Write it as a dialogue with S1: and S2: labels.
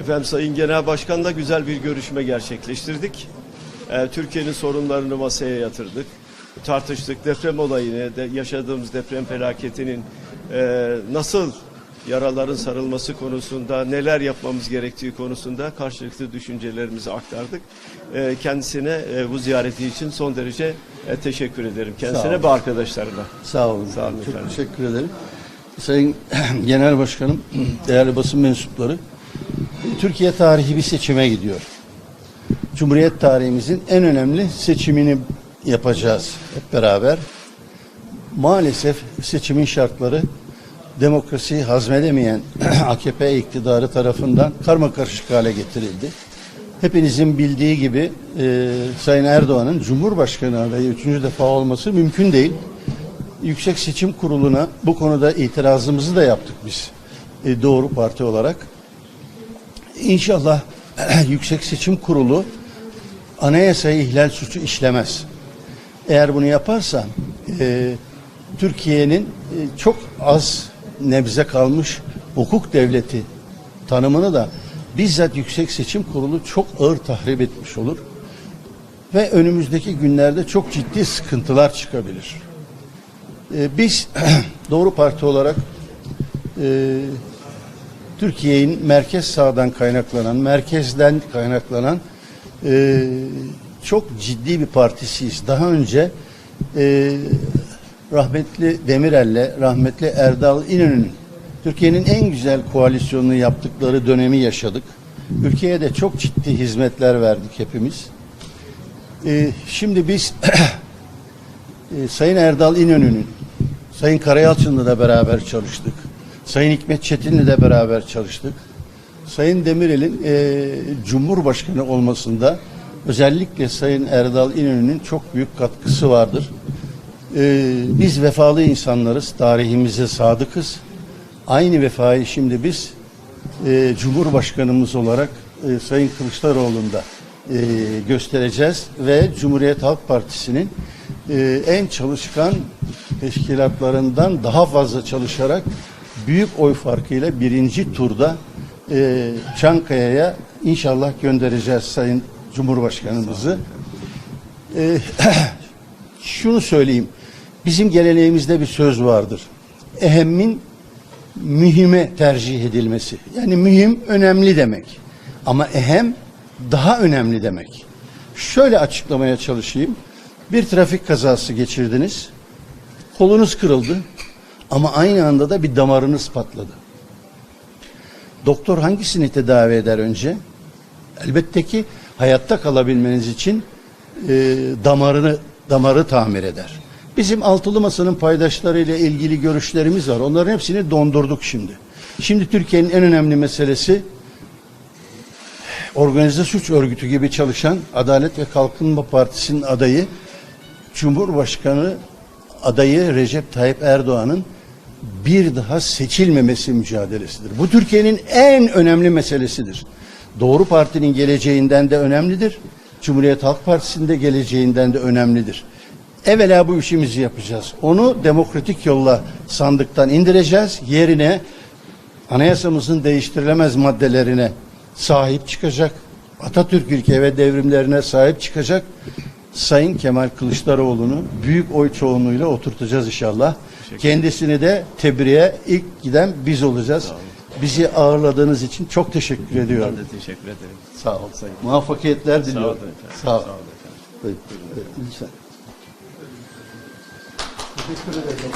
S1: Efendim
S2: Sayın Genel Başkan'la güzel bir görüşme gerçekleştirdik. Ee, Türkiye'nin sorunlarını masaya yatırdık. Tartıştık deprem olayını, de, yaşadığımız deprem felaketinin e, nasıl yaraların sarılması konusunda, neler yapmamız gerektiği konusunda karşılıklı düşüncelerimizi aktardık. Ee, kendisine e, bu ziyareti için son derece e, teşekkür ederim. Kendisine ve arkadaşlarına.
S1: Sağ olun.
S2: Sağ olun
S1: Çok
S2: efendim.
S1: teşekkür ederim. Sayın Genel Başkanım, değerli basın mensupları, Türkiye tarihi bir seçime gidiyor. Cumhuriyet tarihimizin en önemli seçimini yapacağız hep beraber. Maalesef seçimin şartları demokrasiyi hazmedemeyen AKP iktidarı tarafından karma karışık hale getirildi. Hepinizin bildiği gibi e, Sayın Erdoğan'ın Cumhurbaşkanı adayı üçüncü defa olması mümkün değil. Yüksek Seçim Kurulu'na bu konuda itirazımızı da yaptık biz e, Doğru Parti olarak. İnşallah Yüksek Seçim Kurulu anayasayı ihlal suçu işlemez. Eğer bunu yaparsa e, Türkiye'nin e, çok az nebze kalmış hukuk devleti tanımını da bizzat Yüksek Seçim Kurulu çok ağır tahrip etmiş olur. Ve önümüzdeki günlerde çok ciddi sıkıntılar çıkabilir. E, biz Doğru Parti olarak e, Türkiye'nin merkez sağdan kaynaklanan, merkezden kaynaklanan e, çok ciddi bir partisiyiz. Daha önce e, rahmetli Demirel'le rahmetli Erdal İnönü'nün Türkiye'nin en güzel koalisyonunu yaptıkları dönemi yaşadık. Ülkeye de çok ciddi hizmetler verdik hepimiz. E, şimdi biz e, Sayın Erdal İnönü'nün, Sayın Karayalçın'la da beraber çalıştık. Sayın Hikmet Çetin'le de beraber çalıştık. Sayın Demirel'in e, Cumhurbaşkanı olmasında özellikle Sayın Erdal İnönü'nün çok büyük katkısı vardır. E, biz vefalı insanlarız, tarihimize sadıkız. Aynı vefayı şimdi biz e, Cumhurbaşkanımız olarak e, Sayın Kılıçdaroğlu'nda e, göstereceğiz ve Cumhuriyet Halk Partisi'nin e, en çalışkan teşkilatlarından daha fazla çalışarak büyük oy farkıyla birinci turda e, Çankaya'ya inşallah göndereceğiz Sayın Cumhurbaşkanımızı. E, şunu söyleyeyim. Bizim geleneğimizde bir söz vardır. Ehemmin mühime tercih edilmesi. Yani mühim önemli demek. Ama ehem daha önemli demek. Şöyle açıklamaya çalışayım. Bir trafik kazası geçirdiniz. Kolunuz kırıldı. Ama aynı anda da bir damarınız patladı. Doktor hangisini tedavi eder önce? Elbette ki hayatta kalabilmeniz için e, damarını damarı tamir eder. Bizim altılı masanın paydaşlarıyla ilgili görüşlerimiz var. Onların hepsini dondurduk şimdi. Şimdi Türkiye'nin en önemli meselesi organize suç örgütü gibi çalışan Adalet ve Kalkınma Partisi'nin adayı Cumhurbaşkanı adayı Recep Tayyip Erdoğan'ın bir daha seçilmemesi mücadelesidir. Bu Türkiye'nin en önemli meselesidir. Doğru Parti'nin geleceğinden de önemlidir. Cumhuriyet Halk Partisi'nin de geleceğinden de önemlidir. Evvela bu işimizi yapacağız. Onu demokratik yolla sandıktan indireceğiz. Yerine anayasamızın değiştirilemez maddelerine sahip çıkacak. Atatürk ilke ve devrimlerine sahip çıkacak. Sayın Kemal Kılıçdaroğlu'nu büyük oy çoğunluğuyla oturtacağız inşallah. Kendisini de tebriğe ilk giden biz olacağız. Bizi ağırladığınız için çok teşekkür ediyorum.
S2: Ben de teşekkür ederim.
S1: Sağ ol. Muvaffakiyetler
S2: Sağ olun
S1: diliyorum.
S2: efendim.
S1: Sağ ol.
S2: Sağ olun efendim.
S1: Buyurun. Evet, lütfen. Teşekkür ederim.